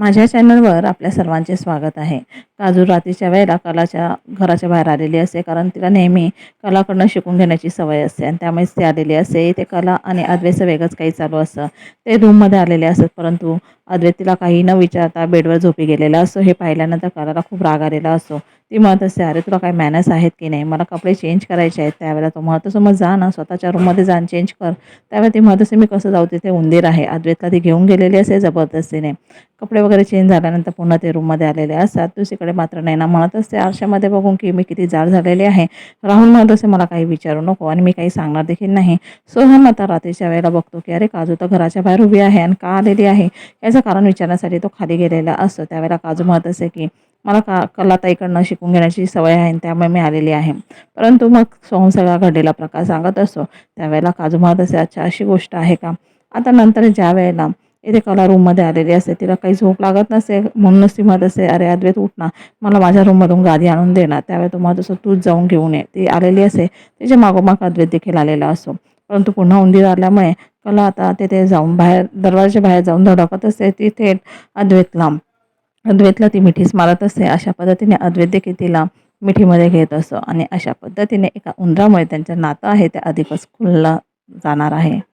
माझ्या चॅनलवर आपल्या सर्वांचे स्वागत आहे. काजू रात्रीच्या वेळेला कलाच्या घराच्या बाहेर आलेली असते कारण तिला नेहमी कलाकडनं शिकून घेण्याची सवय असते आणि त्यामुळेच ती आलेली असते इथे कला आणि अद्वैतचं वेगळंच काही चालू असतं. ते रूममध्ये आलेले असतात परंतु अद्वैत तिला काही न विचारता बेडवर झोपी गेलेला असतो. हे पाहिल्यानंतर कलाला खूप राग आलेला असतो. ती म्हणत असते अरे तुला काही मॅनर्स आहेत की नाही? मला कपडे चेंज करायचे आहेत. त्यावेळेला तो म्हणत असतो मग जा ना स्वतःच्या रूममध्ये जाण चेंज कर. त्यावेळेला ती म्हणत असते मी कसं जाऊ? तिथे उंदीर आहे. अद्वैतला ती घेऊन गेलेली असे जबरदस्तीने. कपडे वगैरे चेंज झाल्यानंतर पुन्हा ते रूममध्ये आलेले असतात. दुसरीकडे मात्र नैना म्हणत असते आरशामध्ये बघून की मी किती जाड झालेले आहे. राहुल म्हणत असे मला काही विचारू नको आणि मी काही सांगणार देखील नाही. सोहम आता रात्रीच्या वेळेला बघतो की अरे काजू तर घराच्या बाहेर उभी आहे आणि का आलेली आहे? याचं कारण विचारण्यासाठी तो खाली गेलेला असतो. त्यावेळेला काजू म्हणत असे की मला का कलाताईकडनं शिकून घेण्याची सवय आहे आणि त्यामुळे मी आलेली आहे. परंतु मग सोहम सगळा घडलेला प्रकार सांगत असतो. त्यावेळेला काजू म्हणत असे अच्छा अशी गोष्ट आहे का? आता नंतर ज्या वेळेला इथे कला रूममध्ये आलेली असते तिला काही झोप लागत नसते म्हणूनच ती म्हणत असते अरे अद्वैत उठ ना मला माझ्या रूममधून गादी आणून देणार त्यावेळी त्यावेळेला तो तूच जाऊन घेऊन ये. ती आलेली असते तिच्या मागोमाग अद्वैत देखील आलेला असतो. परंतु पुन्हा उंदीर आल्यामुळे कला आता तिथे जाऊन बाहेर दरवाजाच्या बाहेर जाऊन धडकत असते ती थेट अद्वैतला. अद्वैतला ती मिठीच मारत असते. अशा पद्धतीने अद्वैत देखील तिला मिठीमध्ये घेत असतो आणि अशा पद्धतीने एका उंदरामुळे त्यांचं नातं आहे ते अधिकच खुललं जाणार आहे.